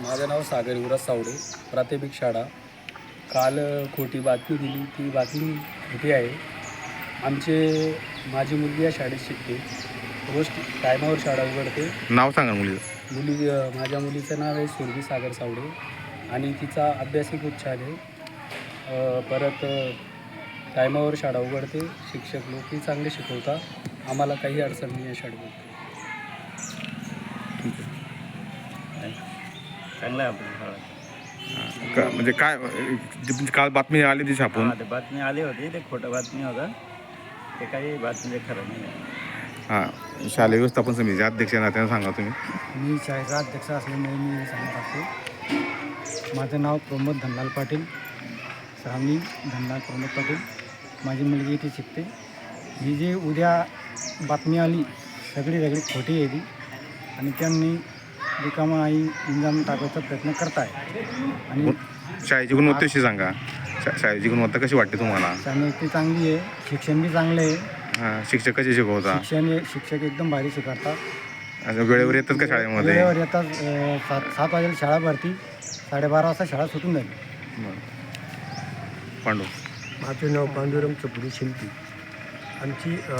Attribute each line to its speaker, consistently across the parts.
Speaker 1: माझं नाव सागर युवराज सावडे प्राथमिक शाळा. काल खोटी बातमी दिली. ती बातमी खोटी आहे. आमचे माझी मुलगी या शाळेत शिकते. रोज टायमावर शाळा उघडते.
Speaker 2: नाव सांगा मुलीचं.
Speaker 1: मुली माझ्या मुलीचं नाव आहे सुरभी सागर सावडे आणि तिचा अभ्यासही खूप छान आहे परत टायमावर शाळा उघडते. शिक्षक लोकही चांगले शिकवतात. आम्हाला काही अडचण नाही या शाळेमध्ये.
Speaker 3: चांगलं आहे आपलं
Speaker 2: का- म्हणजे काय जी तुमची काल बातमी आली ती छापून
Speaker 3: हा, ते बातमी आली होती ते खोटं बातमी होतं. ते काही बातमी खरं नाही आहे.
Speaker 2: हां शालेय व्यवस्थापन समितीचे अध्यक्ष आहे ना त्यांना सांगा तुम्ही.
Speaker 4: मी शाळेचा अध्यक्ष असल्यामुळे मी सांगत असतो. माझं नाव प्रमोद धनलाल पाटील श्रावणी धनलाल प्रमोद पाटील. माझी मुलगी इथे शिकते. ही जी उद्या बातमी आली सगळी सगळी खोटी आहे ती. आणि त्यांनी रिकामा आई इंजाम टाकायचा प्रयत्न करताय. आणि
Speaker 2: गुण- शाळेची गुणवत्तेशी सांगा. शा- शाळेची गुणवत्ता कशी वाटते तुम्हाला?
Speaker 4: शाळेत ती चांगली आहे शिक्षण बी चांगलं आहे.
Speaker 2: हां शिक्षक कसे शिकवता?
Speaker 4: शिक्षण हे- शिक्षक एकदम भारी शिकवतात.
Speaker 2: असं वेळेवर येतात का शाळेमध्ये?
Speaker 4: वेळेवर येतात अं, सात सात वाजेला शाळा भरती साडेबारा वाजता शाळा सुटून जाईल
Speaker 2: बरं. पांडू.
Speaker 5: माझं नाव पांडुरंग चपुरी शिंपी आमची अ,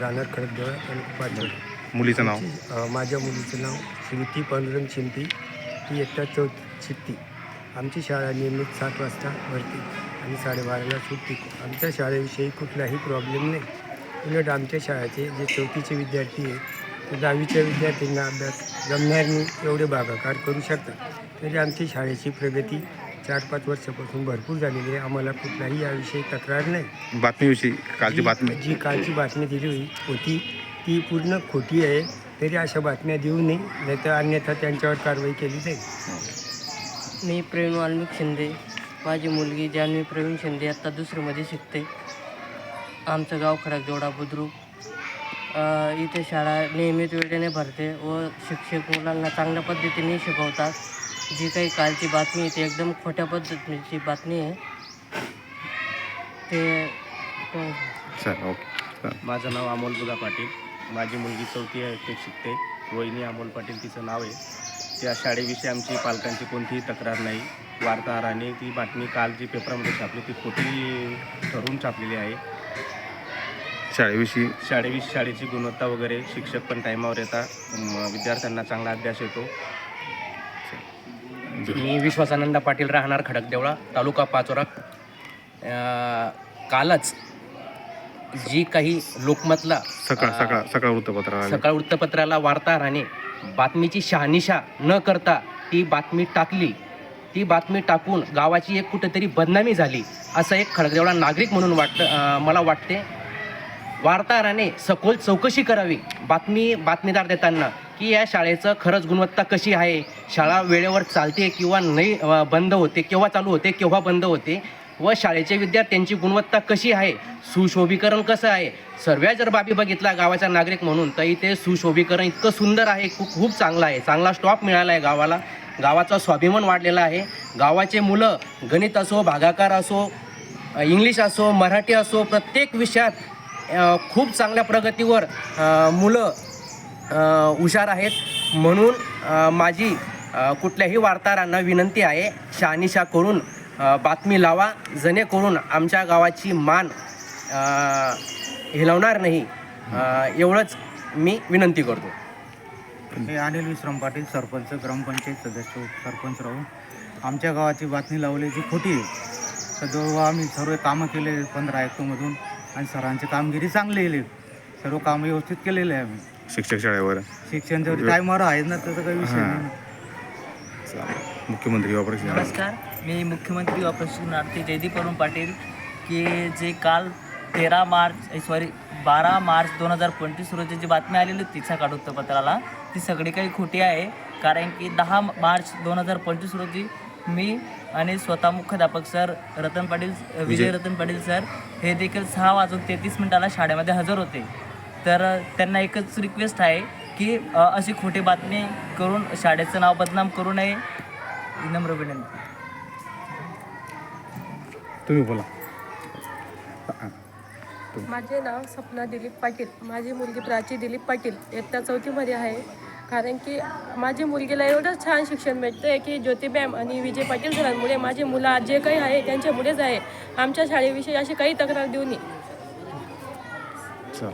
Speaker 5: राहणार खडकदेवळ आणि पाचवड
Speaker 2: मुलीचं नाव?
Speaker 5: अ, माझ्या मुलीचं नाव श्रुती पांडुरंग शिंपी ती एकटा चौ शिकती आमची शाळा नियमित सात वाजता भरते आणि साडेबाराला सुटते. आमच्या शाळेविषयी कुठलाही प्रॉब्लेम नाही. उलट आमच्या शाळेचे जे चौथीचे विद्यार्थी आहे ते दहावीच्या विद्यार्थ्यांना अभ्यास जमणार नाही एवढे भागाकार करू शकतात. तरी आमची शाळेची प्रगती चार पाच वर्षापासून भरपूर झालेली आहे. आम्हाला कुठलाही याविषयी तक्रार नाही.
Speaker 2: बातमीविषयी कालची
Speaker 5: जी-
Speaker 2: बातमी?
Speaker 5: जी कालची बातमी दिली होई होती ती पूर्ण खोटी आहे तरी अशा बातम्या देऊ नये नाहीतर अन्यथा त्यांच्यावर कारवाई केली जाईल.
Speaker 6: मी प्रवीण वाल्मिक शिंदे. माझी मुलगी जान्हवी प्रवीण शिंदे आत्ता दुसरीमध्ये शिकते. आमचं गाव खडकजोडा बुद्रुक. इथे शाळा नियमित वेळेने भरते व शिक्षक मुलांना चांगल्या पद्धतीने शिकवतात. जी काही कालची बातमी आहे ती एकदम खोट्या पद्धतीची बातमी आहे. ते
Speaker 3: माझं नाव अमोल बुधा पाटील. माझी मुलगी चौथी आहे ते शिकते. रोहिणी अमोल पाटील तिचं नाव आहे. त्या शाळेविषयी आमची पालकांची कोणतीही तक्रार नाही. वार्ताहराने ती बातमी काल जी पेपरमध्ये छापली ती खोटी ठरवून छापलेली आहे.
Speaker 2: शाळेविषयी?
Speaker 3: शाळेविषयी शाळेची गुणवत्ता वगैरे शिक्षक पण टायमावर येतात. विद्यार्थ्यांना चांगला अभ्यास येतो.
Speaker 7: मी विश्वासानंद पाटील राहणार खडकदेवळा तालुका पाचोरा. कालच जी काही लोकमतला
Speaker 2: सकाळ सकाळ सकाळ वृत्तपत्राला.
Speaker 7: सकाळ वृत्तपत्राला वार्ताहराने बातमीची शहानिशा न करता ती बातमी टाकली. ती बातमी टाकून गावाची एक कुठेतरी बदनामी झाली असं एक खडकदेवळा नागरिक म्हणून वाटतं मला वाटते. वार्ताहराने सखोल चौकशी करावी. बातमी बातमीदार देताना की या शाळेचं खरंच गुणवत्ता कशी आहे? शाळा वेळेवर चालते किंवा नाही बंद होते केव्हा चालू होते केव्हा बंद होते? व शाळेचे विद्यार्थ्यांची गुणवत्ता कशी आहे? सुशोभीकरण कसं आहे? सर्व जर बाबी बघितला गावाचा नागरिक म्हणून तर इथे सुशोभीकरण इतकं सुंदर आहे खूप खूप चांगलं आहे. चांगला स्टॉप मिळाला आहे गावाला. गावाचा स्वाभिमान वाढलेला आहे. गावाचे मुलं गणित असो भागाकार असो इंग्लिश असो मराठी असो प्रत्येक विषयात खूप चांगल्या प्रगतीवर मुलं हुशार आहेत. म्हणून माझी कुठल्याही वार्ताहरांना विनंती आहे शहानिशा करून बातमी लावा जेणेकरून आमच्या गावाची मान हिलवणार नाही. एवढंच मी विनंती करतो.
Speaker 4: हे अनिल विश्राम पाटील सरपंच ग्रामपंचायत सदस्य सरपंच राहून आमच्या गावाची बातमी लावली जी खोटी आहे. सदो आम्ही सर्व कामं केले पंधरा आयुक्तमधून आणि सरांची कामगिरी चांगली केली सर्व कामं व्यवस्थित केलेले आहे आम्ही.
Speaker 2: शिक्षक शाळेवर.
Speaker 4: शिक्षण जर टायमावर आहे ना त्याचा काही विषय नाही.
Speaker 2: मुख्यमंत्री ऑपरेशन
Speaker 8: नमस्कार. मी मुख्यमंत्री ऑपरेशनार्थी जयदीप अरुण पाटील की जे काल तेरा मार्च सॉरी बारा मार्च दोन हजार पंचवीस रोजी जी बातमी आलेली होती सकाळ वृत्तपत्राला ती सगळी काही खोटी आहे. कारण की दहा मार्च दोन हजार पंचवीस रोजी मी आणि स्वतः मुख्याध्यापक सर रतन पाटील विजय. रतन पाटील सर हे देखील सहा वाजून तेहतीस मिनिटाला शाळेमध्ये हजर होते. तर त्यांना एकच रिक्वेस्ट आहे की अशी खोटी बातमी करून शाळेचं नाव बदनाम करू नये. विनम्र विनंती.
Speaker 2: तुम्ही बोला.
Speaker 9: माझे नाव सपना दिलीप पाटील. माझी मुलगी प्राची दिलीप पाटील. इयत्ता चौथीमध्ये आहे. कारण की माझ्या मुलगीला एवढं छान शिक्षण भेटतं आहे की ज्योती मॅम आणि विजय पाटील सरांमुळे माझी मुलं आज जे काही आहे त्यांच्यामुळेच आहे. आमच्या शाळेविषयी अशी काही तक्रार देऊ नये.
Speaker 2: चल.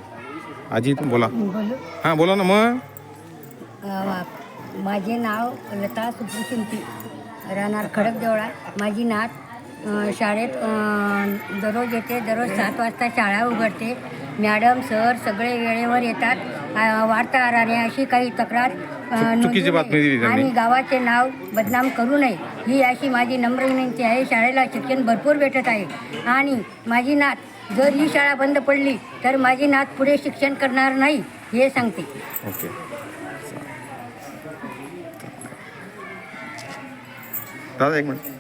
Speaker 2: आजी तुम्ही बोला.
Speaker 10: बोलू
Speaker 2: हां बोला ना मग.
Speaker 10: अ, माझे नाव लता सुप्रू शिंपी राहणार खडकदेवळा माझी नात शाळेत दररोज येते दररोज सात वाजता शाळा उघडते. मॅडम सर सगळे वेळेवर येतात. वार्ताहराने अशी काही तक्रार
Speaker 2: चुकीची बातमी दिली त्यांनी.
Speaker 10: आणि गावाचे नाव बदनाम करू नये. ही अशी माझी नम्र विनंती आहे. शाळेला शिक्षण भरपूर भेटत आहे. आणि माझी नात जर ही शाळा बंद पडली तर माझी नात पुढे शिक्षण करणार नाही हे सांगते.
Speaker 2: ओके. दादा एक मिनिट